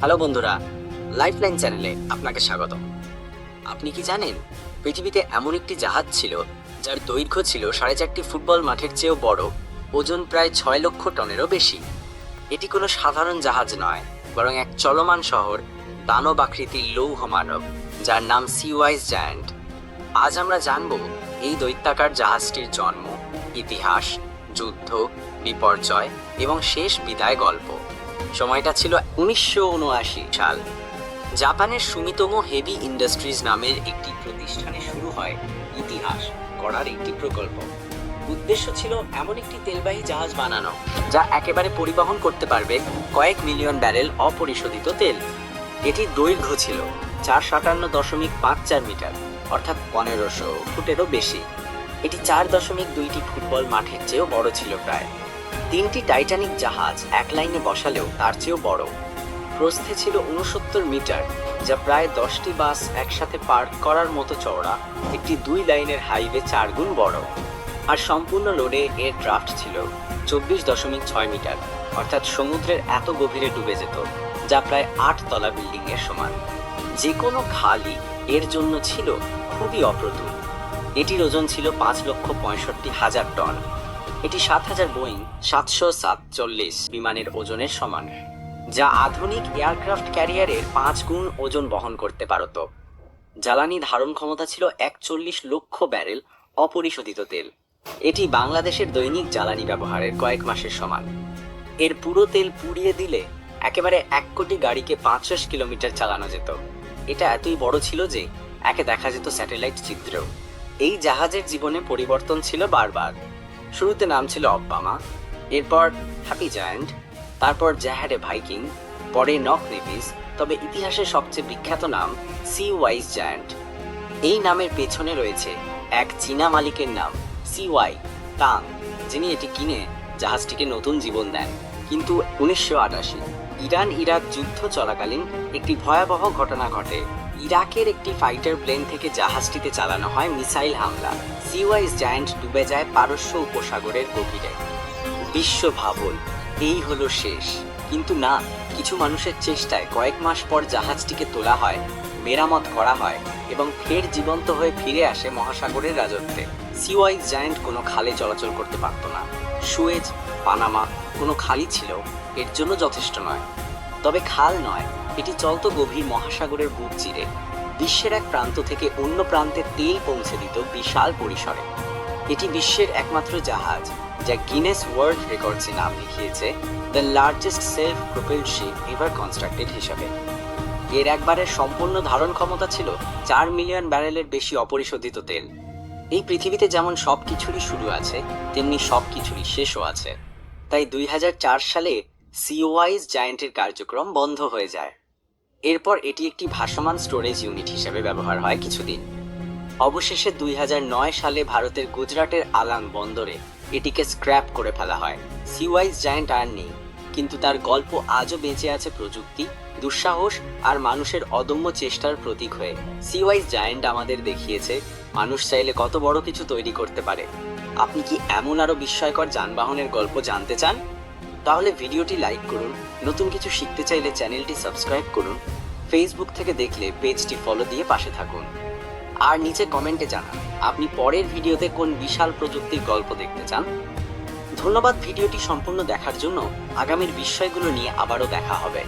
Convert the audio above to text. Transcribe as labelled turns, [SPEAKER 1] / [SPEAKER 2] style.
[SPEAKER 1] Hello বন্ধুরা lifeline চ্যানেলে আপনাকে স্বাগত আপনি কি জানেন, পৃথিবীতে এমন একটি জাহাজ ছিল, যার দৈর্ঘ্য ছিল সাড়ে চারটি ফুটবল মাঠের চেয়েও বড়, ওজন প্রায় ছয় লক্ষ টনেরও বেশি। এটি কোনো সাধারণ জাহাজ নয়, বরং এক চলমান শহর, দানব আকৃতির লৌহ মানব, যার নাম সিওয়াইজ জায়ান্ট আজ আমরা জানব এই দৈত্যাকার জাহাজটির জন্ম, ইতিহাস, যুদ্ধ, বিপর্যয় এবং শেষ বিদায় গল্প। সময়টা ছিল উনিশশো উনআশি সাল। জাপানের সুমিতম হেভি ইন্ডাস্ট্রিজ নামের একটি প্রতিষ্ঠানে শুরু হয় ইতিহাস করার একটি প্রকল্প। উদ্দেশ্য ছিল এমন একটি তেলবাহী জাহাজ বানানো, যা একেবারে পরিবহন করতে পারবে কয়েক মিলিয়ন ব্যারেল অপরিশোধিত তেল। এটির দৈর্ঘ্য ছিল চার সাতান্ন দশমিক পাঁচ চার মিটার, অর্থাৎ পনেরোশো ফুটেরও বেশি। এটি চার দশমিক দুইটি ফুটবল মাঠের চেয়েও বড় ছিল প্রায়। তিনটি টাইটানিক জাহাজ এক লাইনে বসালেও তার চেয়েও বড়। প্রস্থে ছিল উনসত্তর মিটার, যা প্রায় দশটি বাস একসাথে পার্ক করার মতো চওড়া, একটি দুই লাইনের হাইওয়ে চার গুণ বড়। আর সম্পূর্ণ লোডে এর ড্রাফট ছিল চব্বিশ দশমিক ছয় মিটার, অর্থাৎ সমুদ্রের এত গভীরে ডুবে যেত, যা প্রায় আট তলা বিল্ডিং এর সমান। যে কোনো খালি এর জন্য ছিল খুবই অপ্রতুল। এটির ওজন ছিল পাঁচ লক্ষ পঁয়ষট্টি হাজার টন। এটি সাত হাজার বোয়িং, সাতশো সাতচল্লিশ বিমানের ওজনের সমান, যা আধুনিক এয়ারক্রাফট ক্যারিয়ারের পাঁচ গুণ ওজন বহন করতে পারত। জ্বালানি ধারণ ক্ষমতা ছিল একচল্লিশ লক্ষ ব্যারেল অপরিশোধিত তেল। এটি বাংলাদেশের দৈনিক জ্বালানি ব্যবহারের কয়েক মাসের সমান। এর পুরো তেল পুড়িয়ে দিলে একেবারে এক কোটি গাড়িকে পাঁচশো কিলোমিটার চালানো যেত। এটা এতই বড় ছিল যে একে দেখা যেত স্যাটেলাইট চিত্রেও এই জাহাজের জীবনে পরিবর্তন ছিল বারবার। শুরুতে নাম ছিল অব্বামা, এরপর হ্যাপি জায়ান্ট, তারপর জ্যাহাডে ভাইকিং, পরে নক নেভিস, তবে ইতিহাসের সবচেয়ে বিখ্যাত নাম সি ওয়াইজ জায়ান্ট। এই নামের পেছনে রয়েছে এক চীনা মালিকের নাম সি ওয়াই টাং যিনি এটি কিনে জাহাজটিকে নতুন জীবন দেন। কিন্তু উনিশশো আটাশি ইরান ইরাক যুদ্ধ চলাকালীন একটি ভয়াবহ ঘটনা ঘটে। ইরাকের একটি ফাইটার প্লেন থেকে জাহাজটিতে চালানো হয় মিসাইল হামলা। সিওয়াইজ জায়ান্ট ডুবে যায় পারস্য উপসাগরের গভীরে। বিশ্ব ভাবল, এই হলো শেষ। কিন্তু না, কিছু মানুষের চেষ্টায় কয়েক মাস পর জাহাজটিকে তোলা হয়, মেরামত করা হয় এবং ফের জীবন্ত হয়ে ফিরে আসে মহাসাগরের রাজত্বে। সিওয়াইজ জায়ান্ট কোনো খালে চলাচল করতে পারত না। সুয়েজ, পানামা কোনো খালি ছিল, এর জন্য যথেষ্ট নয়। তবে খাল নয় এটি চলত গভীর মহাসাগরের বুক চিরে। বিশ্বের এক প্রান্ত থেকে অন্য প্রান্তে তেল পৌঁছে দিত বিশাল পরিসরে। এটি বিশ্বের একমাত্র জাহাজ, যা গিনেস ওয়ার্ল্ড রেকর্ডসে নাম লিখিয়েছে the largest self propelled ship ever constructed হিসাবে। এর একবারের সম্পূর্ণ ধারণ ক্ষমতা ছিল চার মিলিয়ন ব্যারেলের বেশি অপরিশোধিত তেল। এই পৃথিবীতে যেমন সব কিছুরই শুরু আছে, তেমনি সব কিছুরই শেষও আছে। তাই দুই হাজার চার সালে সিওয়াইজ জায়ান্টের কার্যক্রম বন্ধ হয়ে যায়। এরপর এটি একটি ভাসমান স্টোরেজ ইউনিট হিসেবে ব্যবহার হয় কিছুদিন। অবশেষে দুই হাজার নয় সালে ভারতের গুজরাটের আলাং বন্দরে এটিকে স্ক্র্যাপ করে ফেলা হয়। সিওয়াইজ জায়ান্ট আর নেই, কিন্তু তার গল্প আজও বেঁচে আছে প্রযুক্তি, দুঃসাহস আর মানুষের অদম্য চেষ্টার প্রতীক হয়ে। সিওয়াইজ জায়ান্ট আমাদের দেখিয়েছে, মানুষ চাইলে কত বড় কিছু তৈরি করতে পারে। আপনি কি এমন আরও বিস্ময়কর যানবাহনের গল্প জানতে চান? তাহলে ভিডিওটি লাইক করুন, নতুন কিছু শিখতে চাইলে চ্যানেলটি সাবস্ক্রাইব করুন ফেসবুক থেকে দেখলে পেজটি ফলো দিয়ে পাশে থাকুন। আর নিচে কমেন্টে জানান, আপনি পরের ভিডিওতে কোন বিশাল প্রযুক্তির গল্প দেখতে চান? ধন্যবাদ ভিডিওটি সম্পূর্ণ দেখার জন্য, আগামীর বিষয়গুলো নিয়ে আবারও দেখা হবে।